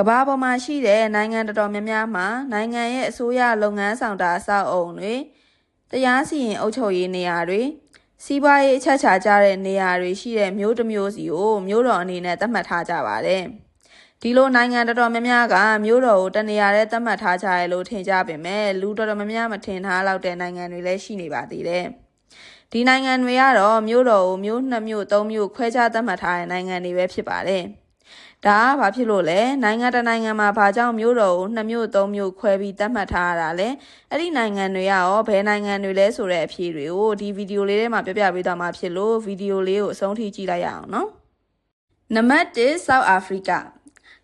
ကမ္ဘာပေါ်မှာရှိတဲ့နိုင်ငံတော်တော်များများမှာနိုင်ငံရဲ့အစိုးရလုပ်ငန်းဆောင်တာအဆောက်အုံတွေတရားစီရင်အုပ်ချုပ်ရေးနေရာတွေစီးပွားရေးအချက်ချာကြတဲ့နေရာတွေရှိတဲ့မြို့တစ်မျိုးစီကိုမြို့တော်အနေနဲ့သတ်မှတ်ထားကြပါတယ်။ဒီလိုနိုင်ငံတော်တော်များများကမြို့တော်ကိုတနေရာတည်းသတ်မှတ်ထားကြရလို့ထင်ကြပေမဲ့လူတော်တော်များများမထင်ထားလောက်တဲ့နိုင်ငံတွေလည်းရှိနေပါသေးတယ်။ဒီနိုင်ငံတွေကတော့မြို့တော်ကိုမြို့နှစ်မြို့သုံးမြို့ခွဲခြားသတ်မှတ်ထားတဲ့နိုင်ငံတွေပဲဖြစ်ပါတယ်။ ဒါကဘာဖြစ်လို့လဲနိုင်ငံတနိုင်ငံမှာဘာကြောင့်မျိုးတော်ကိုနှစ်မျိုးသုံးမျိုးခွဲပြီးသတ်မှတ်ထားရတာလဲအဲ့ဒီနိုင်ငံတွေကရောဘယ်နိုင်ငံတွေလဲဆိုတဲ့အဖြေတွေကိုဒီဗီဒီယိုလေးထဲမှာပြပြပေးသွားမှာဖြစ်လို့ဗီဒီယိုလေးကိုအဆုံးထိကြည့်လိုက်ရအောင်နော်နံပါတ်1 South Africa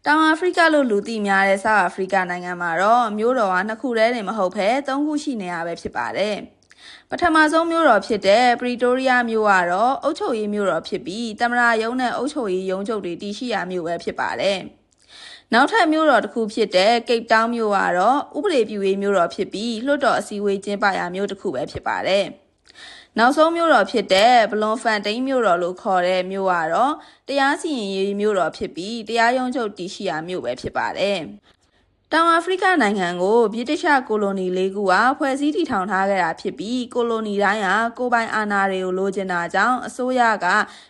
တောင်အာဖရိကလို့လူသိများတဲ့ South Africa နိုင်ငံမှာတော့မျိုးတော်ကနှစ်ခုတည်းနေမဟုတ်ဘဲသုံးခုရှိနေရပဲဖြစ်ပါတယ်။ ပထမဆုံးမြို့တော်ဖြစ်တဲ့ပရီတိုးရီးယားမြို့ကတော့အုပ်ချုပ်ရေးမြို့တော်ဖြစ်ပြီးတမရာရုံးနဲ့အုပ်ချုပ်ရေးရုံးချုပ်တွေတည်ရှိရာမြို့ပဲဖြစ်ပါတယ်။နောက်ထပ်မြို့တော်တစ်ခုဖြစ်တဲ့ကိတ်တောင်းမြို့ကတော့ဥပဒေပြုရေးမြို့တော်ဖြစ်ပြီးလွှတ်တော်အစည်းအဝေးကျင်းပရာမြို့တစ်ခုပဲဖြစ်ပါတယ်။နောက်ဆုံးမြို့တော်ဖြစ်တဲ့ဘလွန်ဖန်တိန်မြို့တော်လို့ခေါ်တဲ့မြို့ကတော့တရားစီရင်ရေးမြို့တော်ဖြစ်ပြီးတရားရုံးချုပ်တည်ရှိရာမြို့ပဲဖြစ်ပါတယ်။ တောင်အာဖရိကနိုင်ငံကိုဗြိတိရှကိုလိုနီလေးခုကဖွဲ့စည်းတည်ထောင်ထားခဲ့တာဖြစ်ပြီးကိုလိုနီတိုင်းဟာကိုပိုင်အာဏာတွေကိုလိုချင်တာကြောင့်အစိုးရက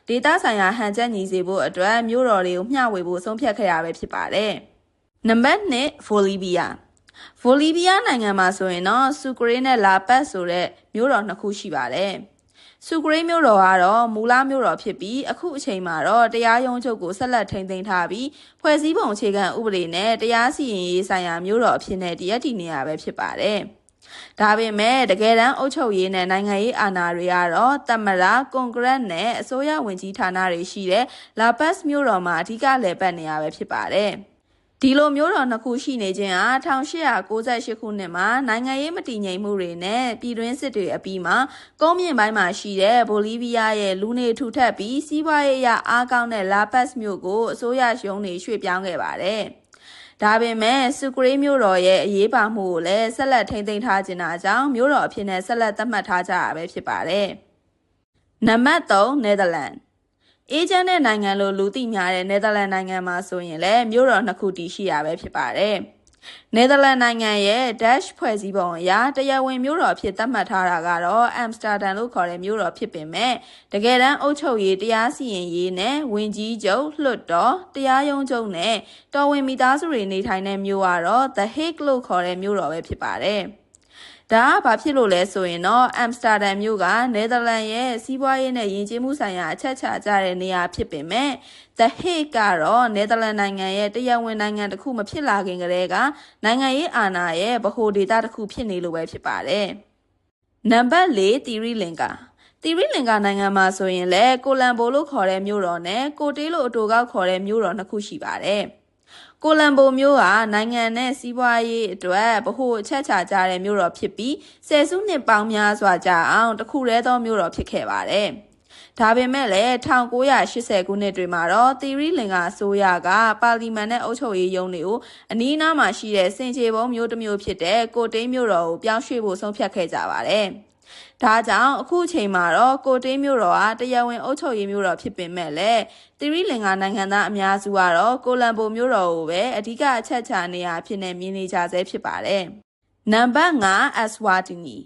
ဒေသဆိုင်ရာဟန်ချက်ညီစေဖို့အတွက်မြို့တော်တွေကိုမျှဝေဖို့ဆုံးဖြတ်ခဲ့ရပဲဖြစ်ပါတယ်။နံပါတ်1ဗိုလီးဗီးယားဗိုလီးဗီးယားနိုင်ငံမှာဆိုရင်တော့ဆူကရေးနဲ့လာပတ်ဆိုတဲ့မြို့တော်နှစ်ခုရှိပါတယ်။ စူကရိန်းမြို့တော်ကတော့မူလမြို့တော်ဖြစ်ပြီးအခုအချိန်မှာတော့တရားရုံးချုပ်ကိုဆက်လက်ထိန်းသိမ်းထားပြီးဖွဲ့စည်းပုံအခြေခံဥပဒေနဲ့တရားစီရင်ရေးဆိုင်ရာမြို့တော်အဖြစ်နဲ့တည်ရည်တည်နေရပဲဖြစ်ပါတယ်။ဒါပေမဲ့တကယ်တမ်းအုပ်ချုပ်ရေးနဲ့နိုင်ငံရေးအာဏာတွေကတော့တမရာကွန်ဂရက်နဲ့အစိုးရဝင်ကြီးဌာနတွေရှိတဲ့လာပတ်စ်မြို့တော်မှာအဓိကလည်ပတ်နေရပဲဖြစ်ပါတယ်။ ဒီလိုမျိုးတော်နှစ်ခုရှိနေခြင်းဟာ1898ခုနှစ်မှာနိုင်ငံရေးမတည်ငြိမ်မှုတွေနဲ့ပြည်တွင်းစစ်တွေအပြီးမှာကုန်းမြင့်ပိုင်းမှာရှိတဲ့ဘိုလီးဗီးယားရဲ့လူနေထူထပ်ပြီးစီးပွားရေးအရအားကောင်းတဲ့လာပတ်စ်မြို့ကိုအစိုးရရုံးတွေရွှေ့ပြောင်းခဲ့ပါတယ်။ဒါပေမဲ့စူကရေးမြို့တော်ရဲ့အရေးပါမှုကိုလည်းဆက်လက်ထိန်းသိမ်းထားခြင်းအကြောင်းမြို့တော်အဖြစ်နဲ့ဆက်လက်သတ်မှတ်ထားကြတာပဲဖြစ်ပါတယ်။နံပါတ်3နယ်သာလန် အေဂျင့်တဲ့နိုင်ငံလို့လူသိများတဲ့နယ်သာလန်နိုင်ငံမှာဆိုရင်လည်းမြို့တော်နှစ်ခုတည်ရှိရပဲဖြစ်ပါတယ်။နယ်သာလန်နိုင်ငံရဲ့ Dutch ဖွဲ့စည်းပုံအရတရားဝင်မြို့တော်ဖြစ်သတ်မှတ်ထားတာကတော့အမ်စတာဒန်လို့ခေါ်တဲ့မြို့တော်ဖြစ်ပေမဲ့တကယ်တမ်းအုပ်ချုပ်ရေးတရားစီရင်ရေးနဲ့ဝင်ကြီးချုပ်လွှတ်တော်တရားရုံးချုပ်နဲ့တော်ဝင်မိသားစုတွေနေထိုင်တဲ့မြို့ကတော့ The Hague လို့ခေါ်တဲ့မြို့တော်ပဲဖြစ်ပါတယ်။ ဒါကဘာဖြစ်လို့လဲဆိုရင်တော့အမ်စတာဒမ်မြို့ကနယ်သာလန်ရဲ့စီးပွားရေးနဲ့ယဉ်ကျေးမှုဆိုင်ရာအချက်ချာကြတဲ့နေရာဖြစ်ပေမဲ့ The Hague ကတော့နယ်သာလန်နိုင်ငံရဲ့တရားဝင်နိုင်ငံတစ်ခုမဖြစ်လာခင်ကတည်းကနိုင်ငံရေးအာဏာရဲ့ဗဟိုဒေသတစ်ခုဖြစ်နေလို့ပဲဖြစ်ပါတယ်။နံပါတ်၄တီရီလင်ကာတီရီလင်ကာနိုင်ငံမှာဆိုရင်လည်းကိုလံဘိုလို့ခေါ်တဲ့မြို့တော်နဲ့ကိုတေးလို့အတူကောက်ခေါ်တဲ့မြို့တော်နှစ်ခုရှိပါတယ်။ ကိုလံဘိုမျိုးဟာနိုင်ငံနဲ့စီးပွားရေးအတွက်ဗဟိုအချက်ချာကြတဲ့မြို့တော်ဖြစ်ပြီးဆယ်စုနှစ်ပေါင်းများစွာကြာအောင်တခုတည်းသောမြို့တော်ဖြစ်ခဲ့ပါတယ်။ဒါပေမဲ့လည်း1980ခုနှစ်တွေမှာတော့သီရီလင်ကအစိုးရကပါလီမန်နဲ့အုပ်ချုပ်ရေးရုံးတွေကိုအနီးအနားမှာရှိတဲ့စင်ချေဘုံမျိုးတစ်မျိုးဖြစ်တဲ့ကိုတိန်းမြို့တော်ကိုပြောင်းရွှေ့ဖို့ဆုံးဖြတ်ခဲ့ကြပါတယ်။ ဒါကြောင့်အခုအချိန်မှာတော့ကိုတေးမြို့တော်ဟာတရားဝင်အုပ်ချုပ်ရေးမြို့တော်ဖြစ်ပေမဲ့လည်းသီရိလင်္ကာနိုင်ငံသားအများစုကတော့ကိုလံဘိုမြို့တော်ကိုပဲအဓိကအချက်ချာနေရာဖြစ်နေမြင်နေကြဆဲဖြစ်ပါတယ်။နံပါတ်5 Eswatini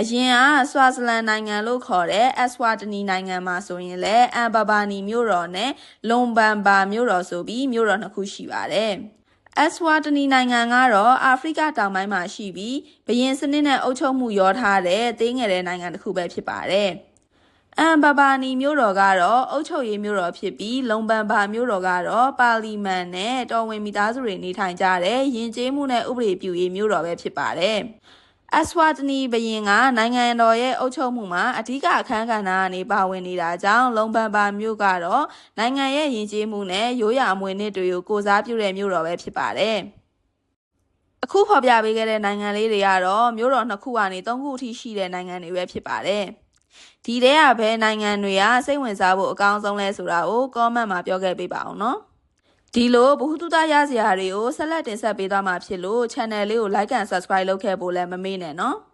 အရင်ကဆွာဇလန်နိုင်ငံလို့ခေါ်တဲ့အက်စဝါတနီနိုင်ငံမှာဆိုရင်လည်းအန်ဘာဘာနီမြို့တော်နဲ့လုံဘန်ဘာမြို့တော်ဆိုပြီးမြို့တော်နှစ်ခုရှိပါတယ်။ အက်စဝါတနီနိုင်ငံကတော့အာဖရိကတောင်ပိုင်းမှာရှိပြီးဘရင်စနစ်နဲ့အုပ်ချုပ်မှုရောထားတဲ့သေးငယ်တဲ့နိုင်ငံတစ်ခုပဲဖြစ်ပါတယ်။အမ်ဘာဘာနီမြို့တော်ကတော့အုပ်ချုပ်ရေးမြို့တော်ဖြစ်ပြီးလုံပန်ဘာမြို့တော်ကတော့ပါလီမန်နဲ့တော်ဝင်မိသားစုတွေနေထိုင်ကြတဲ့ယဉ်ကျေးမှုနဲ့ဥပဒေပြုရေးမြို့တော်ပဲဖြစ်ပါတယ်။ အဆွာတနီဘရင်ကနိုင်ငံတော်ရဲ့အုပ်ချုပ်မှုမှာအဓိကအခမ်းကဏ္ဍကနေပါဝင်နေတာကြောင့်လုံပန်ပါမြို့ကတော့နိုင်ငံရဲ့ယဉ်ကျေးမှုနဲ့ရိုးရာအမွေအနှစ်တွေကိုကိုစားပြုတဲ့မြို့တော်ပဲဖြစ်ပါတယ်။အခုဖော်ပြပေးခဲ့တဲ့နိုင်ငံလေးတွေကတော့မြို့တော်နှစ်ခုကနေသုံးခုအထိရှိတဲ့နိုင်ငံတွေပဲဖြစ်ပါတယ်။ဒီတဲကဘယ်နိုင်ငံတွေကစိတ်ဝင်စားဖို့အကောင်းဆုံးလဲဆိုတာကို comment မှာပြောခဲ့ပေးပါအောင်နော်။ ဒီလိုဘ ഹു တုတရစရာတွေကိုဆက်လက်တင်ဆက်ပေးသွားမှာဖြစ်လို့ channel လေးကို like and subscribe လုပ်ခဲ့ဖို့လည်းမမေ့နဲ့နော်။